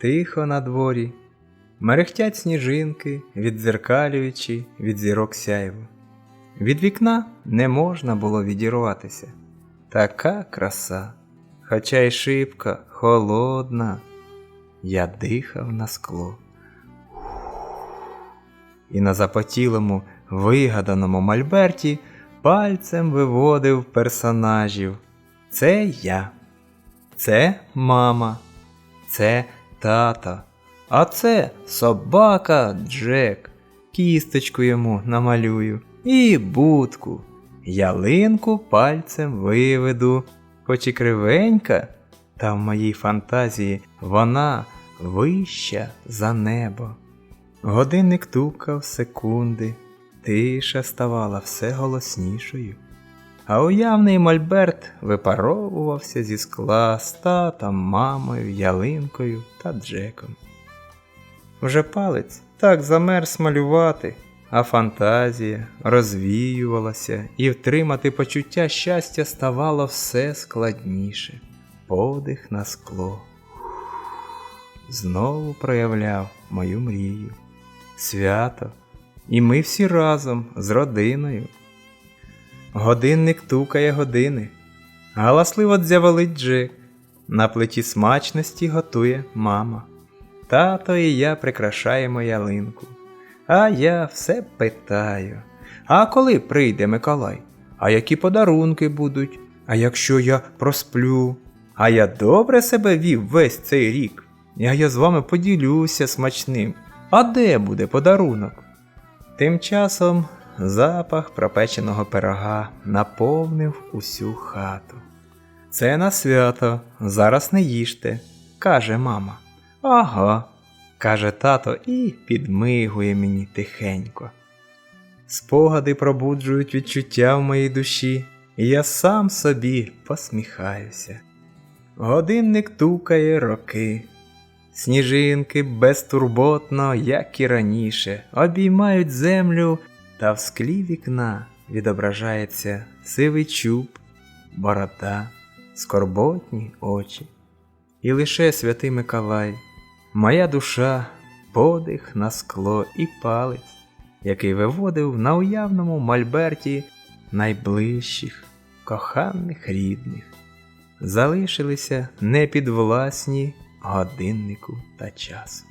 Тихо на дворі, мерехтять сніжинки, віддзеркалюючи від зірок сяйво. Від вікна не можна було відірватися. Така краса, хоча й шибка холодна. Я дихав на скло. І на запотілому, вигаданому мольберті пальцем виводив персонажів. Це я, це мама, це тата, а це собака Джек. Кісточку йому намалюю і будку. Ялинку пальцем виведу, хоч і кривенька, та в моїй фантазії вона вища за небо. Годинник тукав секунди, тиша ставала все голоснішою. А уявний мольберт випаровувався зі скла з татом, мамою, ялинкою та Джеком. Вже палець так замерз малювати, а фантазія розвіювалася, і втримати почуття щастя ставало все складніше. Подих на скло. Знову проявляв мою мрію. Свято, і ми всі разом з родиною. Годинник тукає години, галасливо дзяволить Джек. На плиті смачності готує мама. Тато і я прикрашаємо ялинку. А я все питаю. А коли прийде Миколай? А які подарунки будуть? А якщо я просплю? А я добре себе вів весь цей рік. А я з вами поділюся смачним. А де буде подарунок? Тим часом запах пропеченого пирога наповнив усю хату. Це на свято, зараз не їжте, каже мама. Ага, каже тато і підмигує мені тихенько. Спогади пробуджують відчуття в моїй душі, і я сам собі посміхаюся. Годинник тукає роки. Сніжинки безтурботно, як і раніше, обіймають землю, та в склі вікна відображається сивий чуб, борода, скорботні очі. І лише святий Миколай, моя душа, подих на скло і палець, який виводив на уявному мольберті найближчих, коханих рідних, залишилися непідвласні годиннику та часу.